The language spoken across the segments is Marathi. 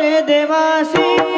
they may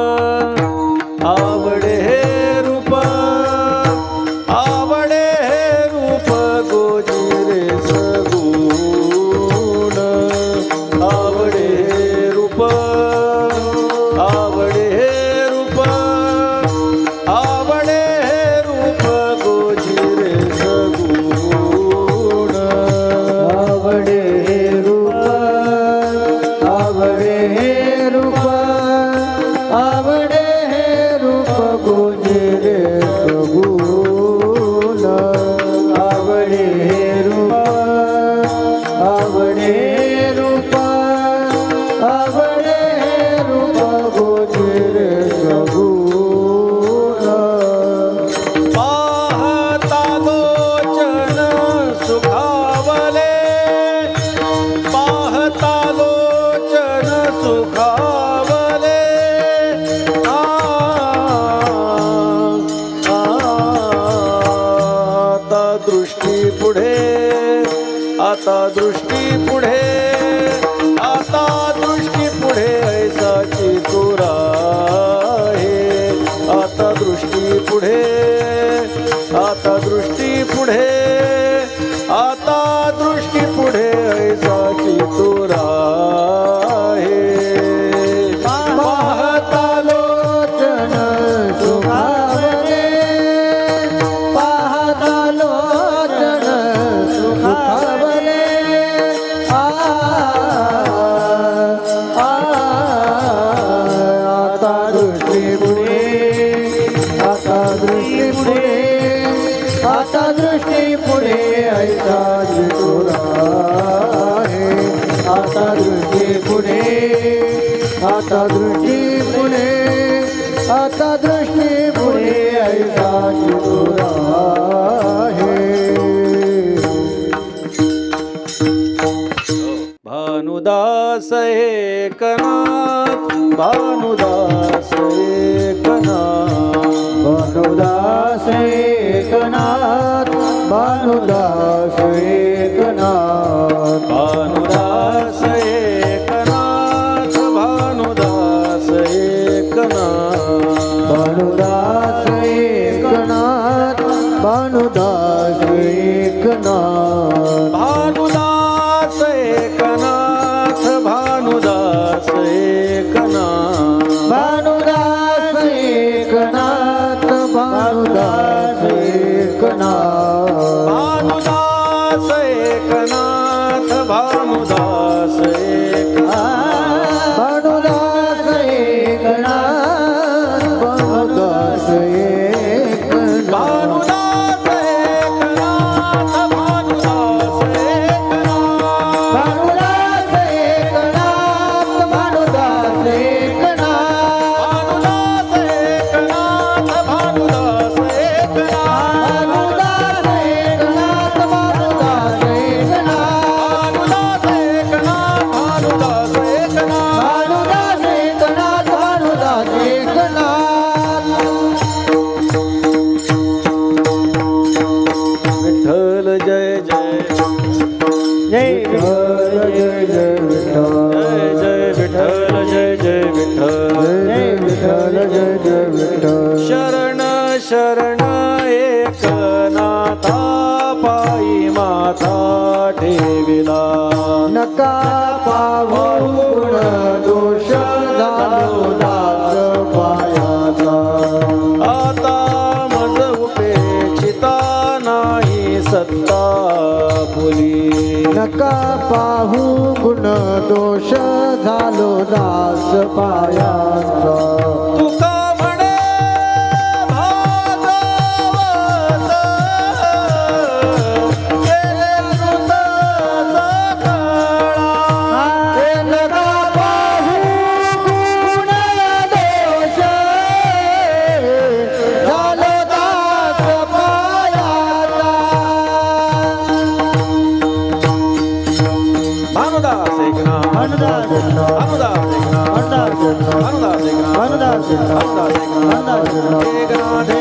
आता दृष्टी पुढे आता दृष्टी पुढे ऐसाची तुरा आहे. आता दृष्टी पुढे आता दृष्टी पुढे आता नाही पुढे ऐसा तुला हे आता दृष्टी पुढे आता दृष्टी पुढे आता दृष्टी पुढे ऐसा तुला भानुदास एकनाथ भानुदास एकनाथ भानुदास एकनाथ भानुदास एकनाथ। भानुदास एकनाथ भानुदास एकनाथ। भानुदास एकनाथ भानुदास एकनाथ। भानुदास एकनाथ भानुदास एकनाथ। भानुदास एकनाथ भानुदास एकनाथ। Say शरण एकनाथा पायि माता ठे सत्ता बोली. नका पाहू गुण दोष झालो दास पाया Hare Krishna